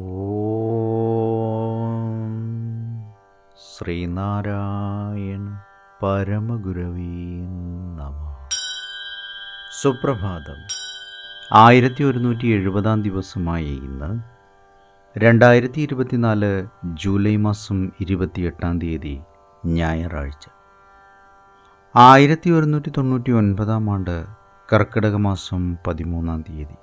ഓം ശ്രീനാരായണ പരമഗുരവീ നമ. സുപ്രഭാതം. ആയിരത്തി ഒരുന്നൂറ്റി എഴുപതാം ദിവസമായ ഇന്ന് രണ്ടായിരത്തി ഇരുപത്തിനാല് ജൂലൈ മാസം ഇരുപത്തിയെട്ടാം തീയതി ഞായറാഴ്ച. ആയിരത്തി ഒരുന്നൂറ്റി തൊണ്ണൂറ്റി ഒൻപതാം ആണ്ട് കർക്കിടക മാസം പതിമൂന്നാം തീയതി.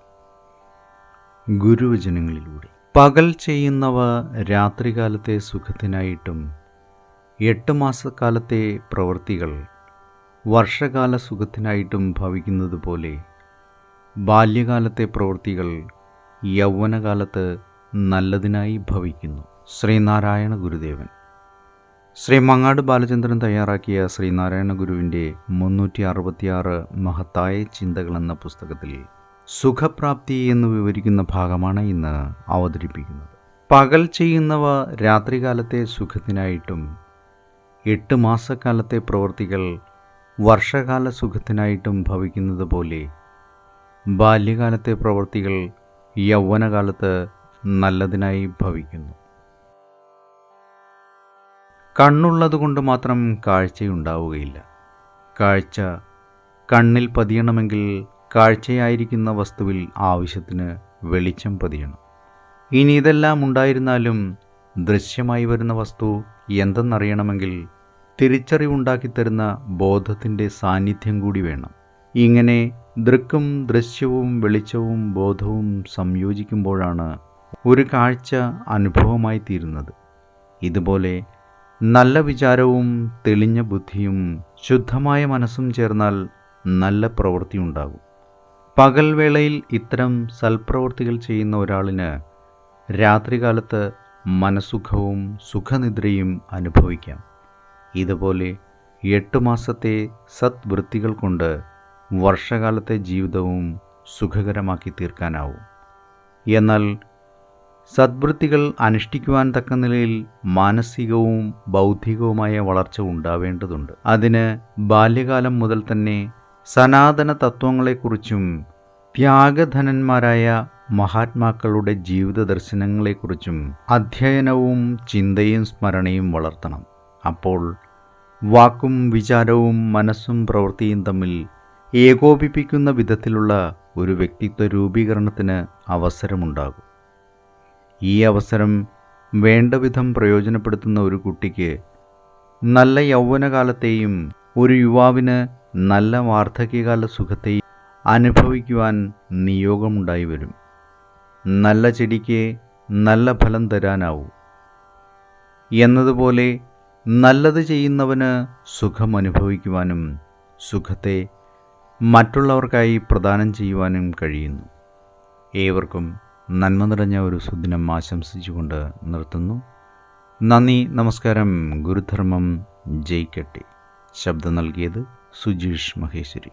ഗുരുവചനങ്ങളിലൂടെ. പകൽ ചെയ്യുന്നവ രാത്രികാലത്തെ സുഖത്തിനായിട്ടും എട്ട് മാസക്കാലത്തെ പ്രവൃത്തികൾ വർഷകാല സുഖത്തിനായിട്ടും ഭവിക്കുന്നത് പോലെ ബാല്യകാലത്തെ പ്രവൃത്തികൾ യൗവനകാലത്ത് നല്ലതിനായി ഭവിക്കുന്നു. ശ്രീനാരായണ ഗുരുദേവൻ. ശ്രീ മങ്ങാട് ബാലചന്ദ്രൻ തയ്യാറാക്കിയ ശ്രീനാരായണ ഗുരുവിന്റെ മുന്നൂറ്റി അറുപത്തിയാറ് മഹത്തായ ചിന്തകൾ എന്ന പുസ്തകത്തിൽ സുഖപ്രാപ്തി എന്ന് വിവരിക്കുന്ന ഭാഗമാണ് ഇന്ന് അവതരിപ്പിക്കുന്നത്. പകൽ ചെയ്യുന്നവ രാത്രികാലത്തെ സുഖത്തിനായിട്ടും എട്ട് മാസക്കാലത്തെ പ്രവൃത്തികൾ വർഷകാല സുഖത്തിനായിട്ടും ഭവിക്കുന്നത് പോലെ ബാല്യകാലത്തെ പ്രവൃത്തികൾ യൗവനകാലത്ത് നല്ലതിനായി ഭവിക്കുന്നു. കണ്ണുള്ളതുകൊണ്ട് മാത്രം കാഴ്ചയുണ്ടാവുകയില്ല. കാഴ്ച കണ്ണിൽ പതിയണമെങ്കിൽ കാഴ്ചയായിരിക്കുന്ന വസ്തുവിൽ ആവശ്യത്തിന് വെളിച്ചം പതിയണം. ഇനി ഇതെല്ലാം ഉണ്ടായിരുന്നാലും ദൃശ്യമായി വരുന്ന വസ്തു എന്തെന്നറിയണമെങ്കിൽ തിരിച്ചറിവുണ്ടാക്കിത്തരുന്ന ബോധത്തിന്റെ സാന്നിധ്യം കൂടി വേണം. ഇങ്ങനെ ദൃക്കും ദൃശ്യവും വെളിച്ചവും ബോധവും സംയോജിക്കുമ്പോഴാണ് ഒരു കാഴ്ച അനുഭവമായി തീരുന്നത്. ഇതുപോലെ നല്ല വിചാരവും തെളിഞ്ഞ ബുദ്ധിയും ശുദ്ധമായ മനസ്സും ചേർന്നാൽ നല്ല പ്രവൃത്തി ഉണ്ടാകും പകൽവേളയിൽ ഇത്തരം സൽപ്രവൃത്തികൾ ചെയ്യുന്ന ഒരാളിന് രാത്രികാലത്ത് മനസുഖവും സുഖനിദ്രയും അനുഭവിക്കാം. ഇതുപോലെ എട്ട് മാസത്തെ സത്വൃത്തികൾ കൊണ്ട് വർഷകാലത്തെ ജീവിതവും സുഖകരമാക്കി തീർക്കാനാവും. എന്നാൽ സദ്വൃത്തികൾ അനുഷ്ഠിക്കുവാൻ തക്ക നിലയിൽ മാനസികവും ബൗദ്ധികവുമായ വളർച്ച ഉണ്ടാവേണ്ടതുണ്ട്. അതിന് ബാല്യകാലം മുതൽ തന്നെ സനാതന തത്വങ്ങളെക്കുറിച്ചും ത്യാഗധനന്മാരായ മഹാത്മാക്കളുടെ ജീവിത ദർശനങ്ങളെക്കുറിച്ചും അധ്യയനവും ചിന്തയും സ്മരണയും വളർത്തണം. അപ്പോൾ വാക്കും വിചാരവും മനസ്സും പ്രവൃത്തിയും തമ്മിൽ ഏകോപിപ്പിക്കുന്ന വിധത്തിലുള്ള ഒരു വ്യക്തിത്വ രൂപീകരണത്തിന് അവസരമുണ്ടാകും. ഈ അവസരം വേണ്ടവിധം പ്രയോജനപ്പെടുത്തുന്ന ഒരു കുട്ടിക്ക് നല്ല യൗവനകാലത്തെയും ഒരു യുവാവിന് നല്ല വാർദ്ധക്യകാല സുഖത്തെ അനുഭവിക്കുവാൻ നിയോഗമുണ്ടായി വരും നല്ല ചെടിക്ക് നല്ല ഫലം തരാനാവൂ. എന്നതുപോലെ നല്ലത് ചെയ്യുന്നവന് സുഖം അനുഭവിക്കുവാനും സുഖത്തെ മറ്റുള്ളവർക്കായി പ്രദാനം ചെയ്യുവാനും കഴിയുന്നു. ഏവർക്കും നന്മ നിറഞ്ഞ ഒരു സുദിനം ആശംസിച്ചുകൊണ്ട് നിർത്തുന്നു. നന്ദി നമസ്കാരം ഗുരുധർമ്മം ജയിക്കട്ടെ. ശബ്ദം നൽകിയത് സുജീഷ് മഹേശ്വരി.